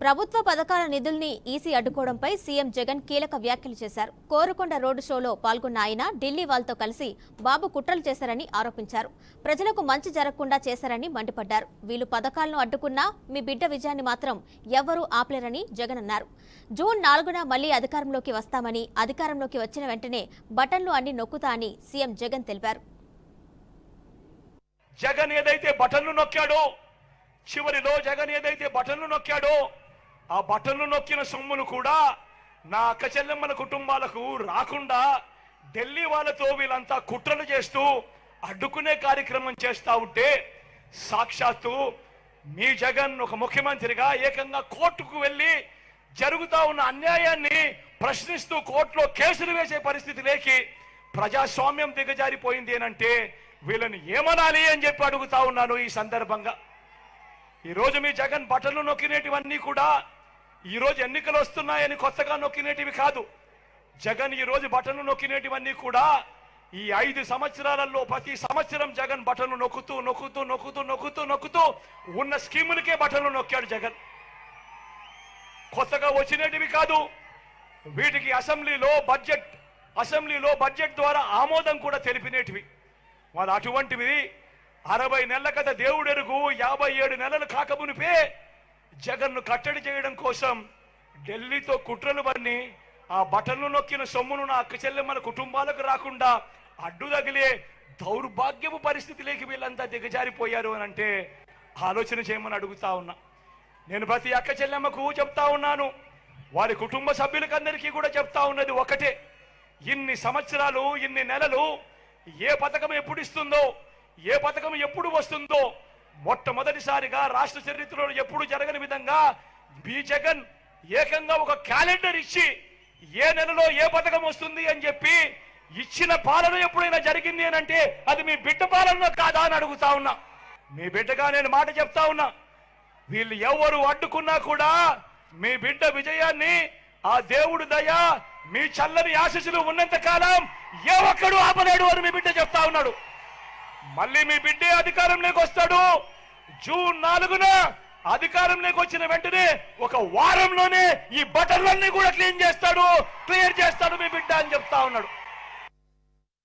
ప్రభుత్వ పథకాల నిధుల్ని ఈసీ అడ్డుకోవడంపై సీఎం జగన్ కీలక వ్యాఖ్యలు చేశారు. కోరుకొండ రోడ్డు షోలో పాల్గొన్న ఆయన ఢిల్లీ వాళ్ళతో కలిసి బాబు కుట్రలు చేశారని ఆరోపించారు. ప్రజలకు మంచి జరగకుండా చేశారని మండిపడ్డారు. వీళ్ళు పథకాలను అడ్డుకున్నా మీ బిడ్డ విజయాన్ని మాత్రం ఎవ్వరూ ఆపలేరని జగన్ అన్నారు. జూన్ నాలుగున మళ్ళీ అధికారంలోకి వస్తామని అధికారంలోకి వచ్చిన వెంటనే బటన్లు అన్ని నొక్కుతా అని సీఎం జగన్ తెలిపారు. జగన్ ఏదైతే బటన్లు నొక్కాడో చివరిలో జగన్ ఏదైతే బటన్లు నొక్కాడో ఆ బటన్లు నొక్కిన సొమ్మును కూడా నా అక్క చెల్లెమ్మల కుటుంబాలకు రాకుండా ఢిల్లీ వాళ్ళతో వీళ్ళంతా కుట్రలు చేస్తూ అడ్డుకునే కార్యక్రమం చేస్తా ఉంటే సాక్షాత్తు మీ జగన్ ఒక ముఖ్యమంత్రిగా ఏకంగా కోర్టుకు వెళ్ళి జరుగుతూ ఉన్న అన్యాయాన్ని ప్రశ్నిస్తూ కోర్టులో కేసులు వేసే పరిస్థితి లేకి ప్రజాస్వామ్యం దిగజారిపోయింది అంటే వీళ్ళని ఏమనాలి అని చెప్పి అడుగుతా ఉన్నాను ఈ సందర్భంగా. ఈరోజు మీ జగన్ బటన్లు నొక్కినేటివన్నీ కూడా ఈ రోజు ఎన్నికలు వస్తున్నాయని కొత్తగా నొక్కినేటివి కాదు. జగన్ ఈరోజు బటన్లు నొక్కినేటివన్నీ కూడా ఈ ఐదు సంవత్సరాలలో ప్రతి సంవత్సరం జగన్ బటన్లు నొక్కుతూ నొక్కుతూ నొక్కుతూ నొక్కుతూ నొక్కుతూ ఉన్న స్కీములకే బటన్లు నొక్కాడు జగన్. కొత్తగా వచ్చినటివి కాదు. వీటికి అసెంబ్లీలో బడ్జెట్ అసెంబ్లీలో బడ్జెట్ ద్వారా ఆమోదం కూడా తెలిపినేటివి. మరి అటువంటివి అరవై నెలల కథ దేవుడెరుగు యాభై ఏడు నెలలు కాకమునిపే జగన్ను కట్టడి చేయడం కోసం ఢిల్లీతో కుట్రలు పన్ని ఆ బటన్లు నొక్కిన సొమ్మును నా అక్క మన కుటుంబాలకు రాకుండా అడ్డు తగిలే దౌర్భాగ్యపు పరిస్థితిలోకి వీళ్ళంతా దిగజారిపోయారు అని అంటే ఆలోచన చేయమని అడుగుతా ఉన్నా. నేను ప్రతి అక్క చెల్లెమ్మకు చెప్తా ఉన్నాను. వారి కుటుంబ సభ్యులకందరికీ కూడా చెప్తా ఉన్నది ఒకటే. ఇన్ని సంవత్సరాలు ఇన్ని నెలలు ఏ పథకం ఎప్పుడు ఇస్తుందో ఏ పథకం ఎప్పుడు వస్తుందో మొట్టమొదటిసారిగా రాష్ట్ర చరిత్రలో ఎప్పుడు జరగని విధంగా బి జగన్ ఏకంగా ఒక క్యాలెండర్ ఇచ్చి ఏ నెలలో ఏ పథకం వస్తుంది అని చెప్పి ఇచ్చిన పాలన ఎప్పుడైనా జరిగింది అని అంటే అది మీ బిడ్డ పాలన కాదా అని అడుగుతా ఉన్నా. మీ బిడ్డగా నేను మాట చెప్తా ఉన్నా. వీళ్ళు ఎవరు అడ్డుకున్నా కూడా మీ బిడ్డ విజయాన్ని ఆ దేవుడు దయ మీ చల్లని ఆశీస్సులు ఉన్నంత కాలం ఏ ఒక్కడు ఆపలేడు అని మీ బిడ్డ చెప్తా ఉన్నాడు. మళ్ళీ మీ బిడ్డే అధికారంలోకి వస్తాడు. జూన్ నాలుగున అధికారంలోకి వచ్చిన వెంటనే ఒక వారంలోనే ఈ బటన్లన్నీ కూడా క్లీన్ చేస్తాడు క్లియర్ చేస్తాడు మీ బిడ్డ అని చెప్తా ఉన్నాడు.